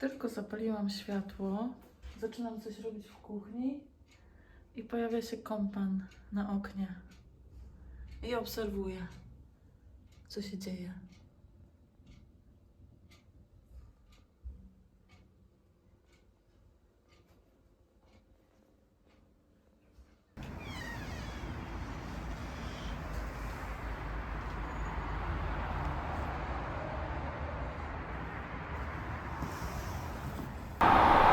Tylko zapaliłam światło, zaczynam coś robić w kuchni i pojawia się kompan na oknie. I obserwuję, co się dzieje.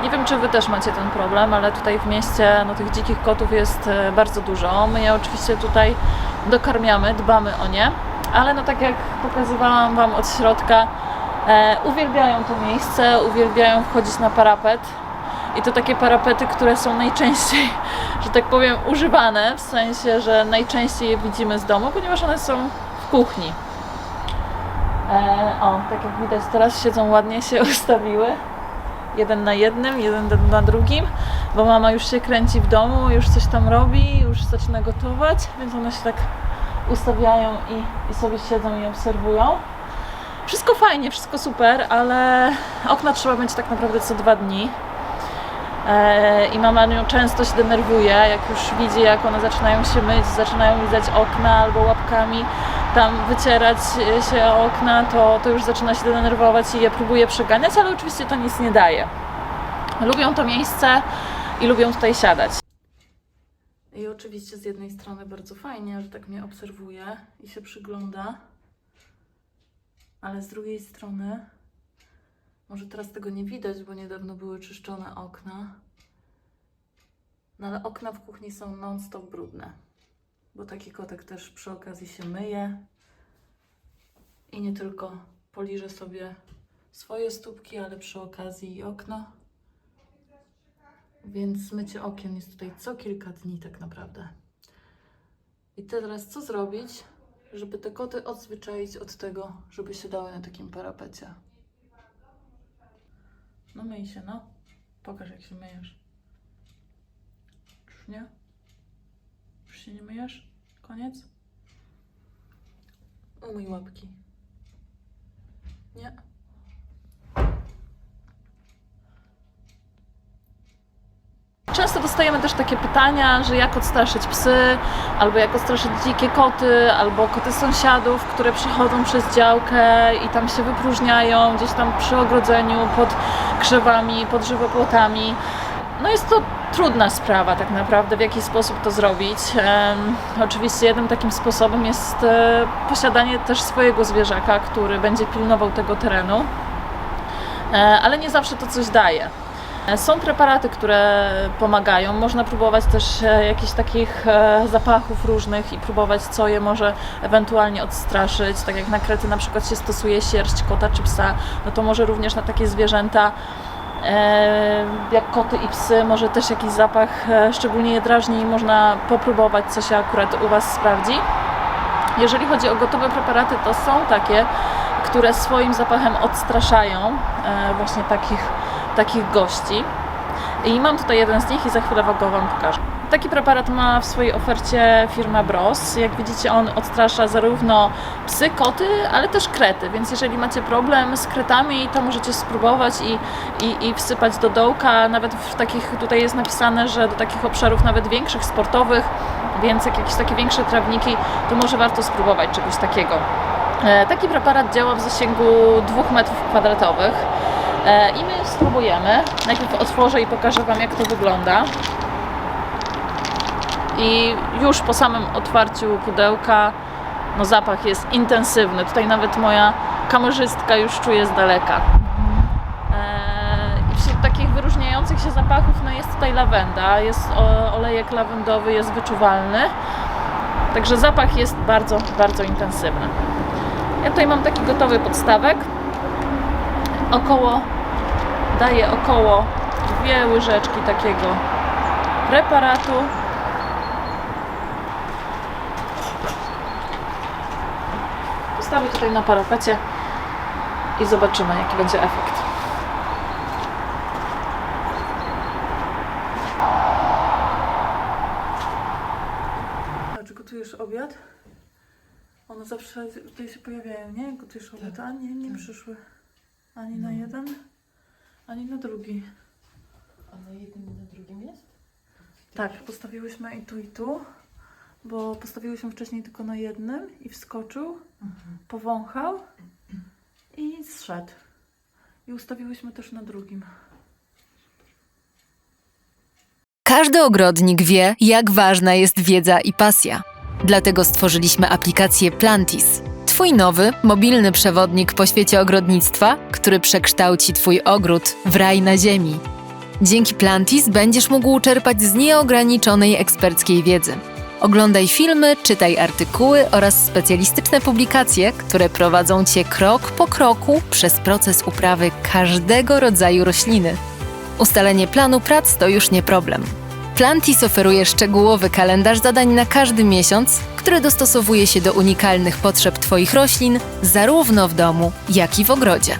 Nie wiem, czy Wy też macie ten problem, ale tutaj w mieście no, tych dzikich kotów jest e, bardzo dużo. My je oczywiście tutaj dokarmiamy, dbamy o nie, ale no tak jak pokazywałam Wam od środka, e, uwielbiają to miejsce, uwielbiają wchodzić na parapet. I to takie parapety, które są najczęściej, że tak powiem, używane, w sensie, że najczęściej je widzimy z domu, ponieważ one są w kuchni. E, o, tak jak widać, teraz siedzą ładnie, się ustawiły jeden na jednym, jeden na drugim, bo mama już się kręci w domu, już coś tam robi, już zaczyna gotować, więc one się tak ustawiają i, i sobie siedzą i obserwują. Wszystko fajnie, wszystko super, ale okna trzeba mieć tak naprawdę co dwa dni. E, I mama nią często się denerwuje, jak już widzi, jak one zaczynają się myć, zaczynają lizać okna albo łapkami tam wycierać się o okna, to, to już zaczyna się denerwować i je próbuje przeganiać, ale oczywiście to nic nie daje. Lubią to miejsce i lubią tutaj siadać. I oczywiście z jednej strony bardzo fajnie, że tak mnie obserwuje i się przygląda, ale z drugiej strony, może teraz tego nie widać, bo niedawno były czyszczone okna, no ale okna w kuchni są non-stop brudne bo taki kotek też przy okazji się myje i nie tylko poliże sobie swoje stópki, ale przy okazji i okno. Więc mycie okien jest tutaj co kilka dni tak naprawdę. I teraz co zrobić, żeby te koty odzwyczaić od tego, żeby się dały na takim parapecie? No myj się, no. Pokaż jak się myjesz. Już nie? Się nie myjesz? Koniec? Umyj łapki. Nie. Często dostajemy też takie pytania, że jak odstraszyć psy, albo jak odstraszyć dzikie koty, albo koty sąsiadów, które przychodzą przez działkę i tam się wypróżniają gdzieś tam przy ogrodzeniu, pod krzewami, pod żywopłotami. No jest to trudna sprawa tak naprawdę, w jaki sposób to zrobić. Em, oczywiście jednym takim sposobem jest e, posiadanie też swojego zwierzaka, który będzie pilnował tego terenu, e, ale nie zawsze to coś daje. E, Są preparaty, które pomagają. Można próbować też e, jakichś takich e, zapachów różnych i próbować, co je może ewentualnie odstraszyć. Tak jak na krety na przykład się stosuje sierść kota czy psa, no to może również na takie zwierzęta jak koty i psy, może też jakiś zapach e, szczególnie je drażni i można popróbować, co się akurat u Was sprawdzi. Jeżeli chodzi o gotowe preparaty, to są takie, które swoim zapachem odstraszają e, właśnie takich, takich gości. I mam tutaj jeden z nich i za chwilę Wam pokażę. Taki preparat ma w swojej ofercie firma Bros. Jak widzicie, on odstrasza zarówno psy, koty, ale też krety, więc jeżeli macie problem z kretami, to możecie spróbować i, i, i wsypać do dołka. Nawet w takich, tutaj jest napisane, że do takich obszarów nawet większych, sportowych, więc jak jakieś takie większe trawniki, to może warto spróbować czegoś takiego. E, Taki preparat działa w zasięgu 2 metrów kwadratowych. E, I my spróbujemy. Najpierw otworzę i pokażę Wam, jak to wygląda. I już po samym otwarciu pudełka, no zapach jest intensywny. Tutaj nawet moja kamerzystka już czuje z daleka. E, wśród takich wyróżniających się zapachów, no jest tutaj lawenda, jest olejek lawendowy, jest wyczuwalny. Także zapach jest bardzo, bardzo intensywny. Ja tutaj mam taki gotowy podstawek. Około, daję około dwie łyżeczki takiego preparatu. Postawię tutaj na parapecie i zobaczymy jaki będzie efekt. Patrz, gotujesz obiad? One zawsze tutaj się pojawiają, nie? Gotujesz obiad, a nie, nie przyszły ani na jeden. ani na drugi. A na jednym i na drugim jest? Tak, postawiłyśmy i tu, i tu, bo postawiłyśmy wcześniej tylko na jednym i wskoczył, powąchał i zszedł. I ustawiłyśmy też na drugim. Każdy ogrodnik wie, jak ważna jest wiedza i pasja. Dlatego stworzyliśmy aplikację Plantis. Twój nowy, mobilny przewodnik po świecie ogrodnictwa, który przekształci Twój ogród w raj na ziemi. Dzięki Plantis będziesz mógł czerpać z nieograniczonej eksperckiej wiedzy. Oglądaj filmy, czytaj artykuły oraz specjalistyczne publikacje, które prowadzą Cię krok po kroku przez proces uprawy każdego rodzaju rośliny. Ustalenie planu prac to już nie problem. Plantis oferuje szczegółowy kalendarz zadań na każdy miesiąc, który dostosowuje się do unikalnych potrzeb Twoich roślin, zarówno w domu, jak i w ogrodzie.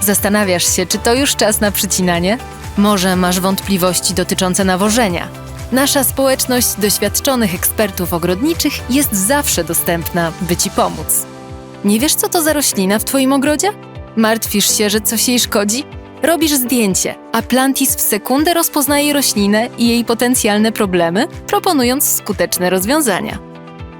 Zastanawiasz się, czy to już czas na przycinanie? Może masz wątpliwości dotyczące nawożenia? Nasza społeczność doświadczonych ekspertów ogrodniczych jest zawsze dostępna, by Ci pomóc. Nie wiesz, co to za roślina w Twoim ogrodzie? Martwisz się, że coś jej szkodzi? Robisz zdjęcie, a Plantis w sekundę rozpoznaje roślinę i jej potencjalne problemy, proponując skuteczne rozwiązania.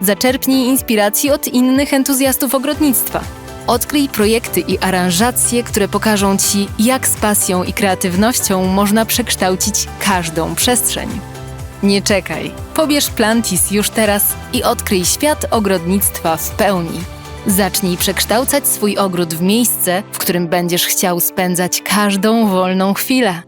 Zaczerpnij inspiracji od innych entuzjastów ogrodnictwa. Odkryj projekty i aranżacje, które pokażą Ci, jak z pasją i kreatywnością można przekształcić każdą przestrzeń. Nie czekaj. Pobierz Plantis już teraz i odkryj świat ogrodnictwa w pełni. Zacznij przekształcać swój ogród w miejsce, w którym będziesz chciał spędzać każdą wolną chwilę.